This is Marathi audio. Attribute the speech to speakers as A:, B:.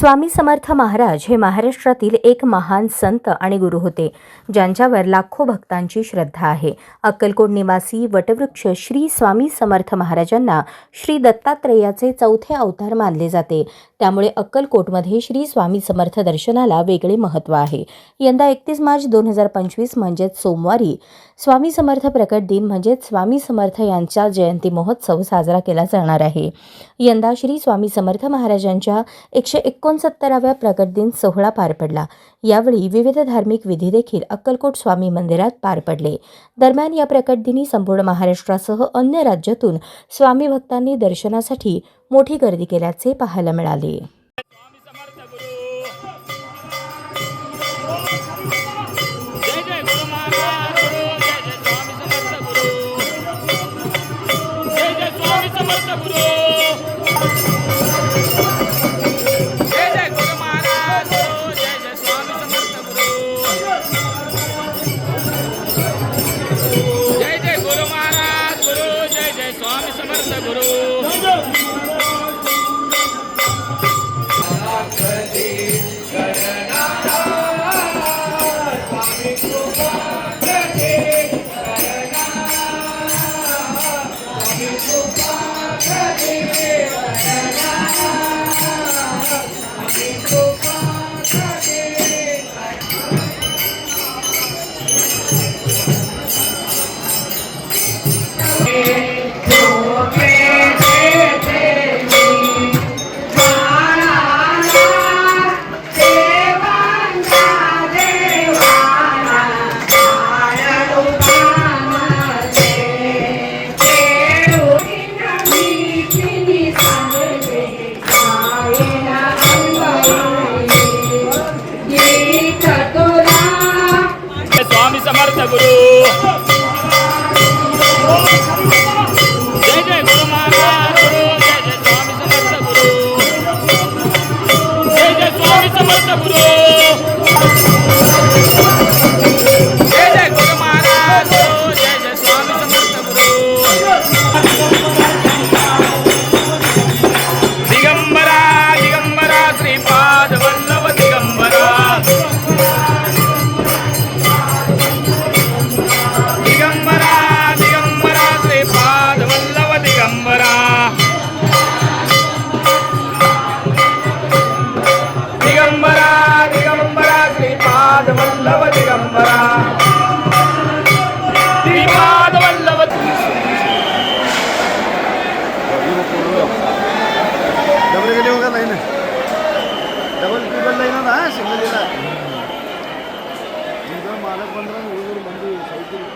A: स्वामी समर्थ महाराज हे महाराष्ट्रातील एक महान संत आणि गुरु होते ज्यांच्यावर लाखो भक्तांची श्रद्धा आहे. अक्कलकोट निवासी वटवृक्ष श्री स्वामी समर्थ महाराजांना श्री दत्तात्रेयाचे चौथे अवतार मानले जाते. त्यामुळे अक्कलकोटमध्ये श्री स्वामी समर्थ दर्शनाला वेगळे महत्त्व आहे. यंदा एकतीस मार्च दोन हजार पंचवीस म्हणजेच सोमवारी स्वामी समर्थ प्रकट दिन म्हणजेच स्वामी समर्थ यांचा जयंती महोत्सव साजरा केला जाणार आहे. यंदा श्री स्वामी समर्थ महाराजांच्या एकशे एकोण एकोणसत्तराव्या प्रकट दिन सोहळा पार पडला. यावेळी विविध धार्मिक विधी देखील अक्कलकोट स्वामी मंदिरात पार पडले. दरम्यान या प्रकट दिनी संपूर्ण महाराष्ट्रासह अन्य राज्यातून स्वामी भक्तांनी दर्शनासाठी मोठी गर्दी केल्याचे पाहायला मिळाले.
B: Thank you. समर्थ गुरु जय स्वामी समर्थ गुरु जय जय गुरु महाराज गुरु जय जय स्वामी समर्थ गुरु। जय जय स्वामी
C: நம்ம அதை பண்ணுறோம் ஒவ்வொரு வண்டி சைக்கிள்